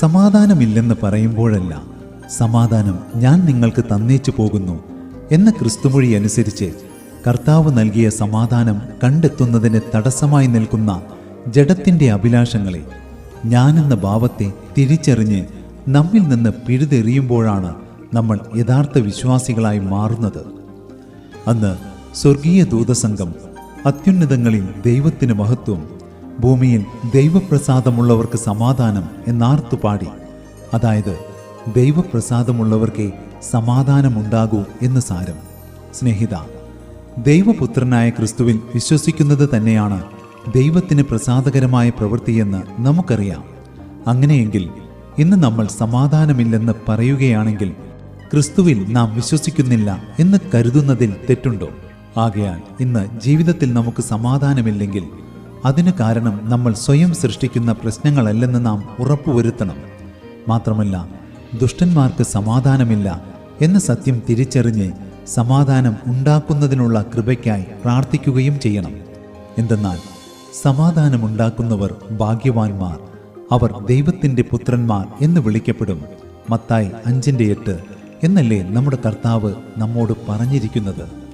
സമാധാനമില്ലെന്ന് പറയുമ്പോഴല്ല. സമാധാനം ഞാൻ നിങ്ങൾക്ക് തന്നേച്ചു പോകുന്നു എന്ന ക്രിസ്തുമൊഴി അനുസരിച്ച് കർത്താവ് നൽകിയ സമാധാനം കണ്ടെത്തുന്നതിന് തടസ്സമായി നിൽക്കുന്ന ജഡത്തിന്റെ അഭിലാഷങ്ങളെ ഞാനെന്ന ഭാവത്തെ തിരിച്ചറിഞ്ഞ് നമ്മിൽ നിന്ന് പിഴുതെറിയുമ്പോഴാണ് നമ്മൾ യഥാർത്ഥ വിശ്വാസികളായി മാറുന്നത്. അന്ന് സ്വർഗീയ ദൂതസംഘം അത്യുന്നതങ്ങളിൽ ദൈവത്തിന് മഹത്വം ഭൂമിയിൽ ദൈവപ്രസാദമുള്ളവർക്ക് സമാധാനം എന്നാർത്തു പാടി. അതായത് ദൈവപ്രസാദമുള്ളവർക്കേ സമാധാനമുണ്ടാകൂ എന്ന് സാരം. സ്നേഹിത ദൈവപുത്രനായ ക്രിസ്തുവിൽ വിശ്വസിക്കുന്നത് തന്നെയാണ് ദൈവത്തിന് പ്രസാദകരമായ പ്രവൃത്തിയെന്ന് നമുക്കറിയാം. അങ്ങനെയെങ്കിൽ ഇന്ന് നമ്മൾ സമാധാനമില്ലെന്ന് പറയുകയാണെങ്കിൽ ക്രിസ്തുവിൽ നാം വിശ്വസിക്കുന്നില്ല എന്ന് കരുതുന്നതിൽ തെറ്റുണ്ടോ? ആകയാൽ ഇന്ന് ജീവിതത്തിൽ നമുക്ക് സമാധാനമില്ലെങ്കിൽ അതിന് കാരണം നമ്മൾ സ്വയം സൃഷ്ടിക്കുന്ന പ്രശ്നങ്ങളല്ലെന്ന് നാം ഉറപ്പുവരുത്തണം. മാത്രമല്ല ദുഷ്ടന്മാർക്ക് സമാധാനമില്ല എന്ന സത്യം തിരിച്ചറിഞ്ഞ് സമാധാനം ഉണ്ടാക്കുന്നതിനുള്ള കൃപയ്ക്കായി പ്രാർത്ഥിക്കുകയും ചെയ്യണം. എന്തെന്നാൽ സമാധാനമുണ്ടാക്കുന്നവർ ഭാഗ്യവാന്മാർ അവർ ദൈവത്തിന്റെ പുത്രന്മാർ എന്ന് വിളിക്കപ്പെടും. മത്തായി അഞ്ചിന്റെ എട്ട് എന്നല്ലേ നമ്മുടെ കർത്താവ് നമ്മോട് പറഞ്ഞിരിക്കുന്നത്?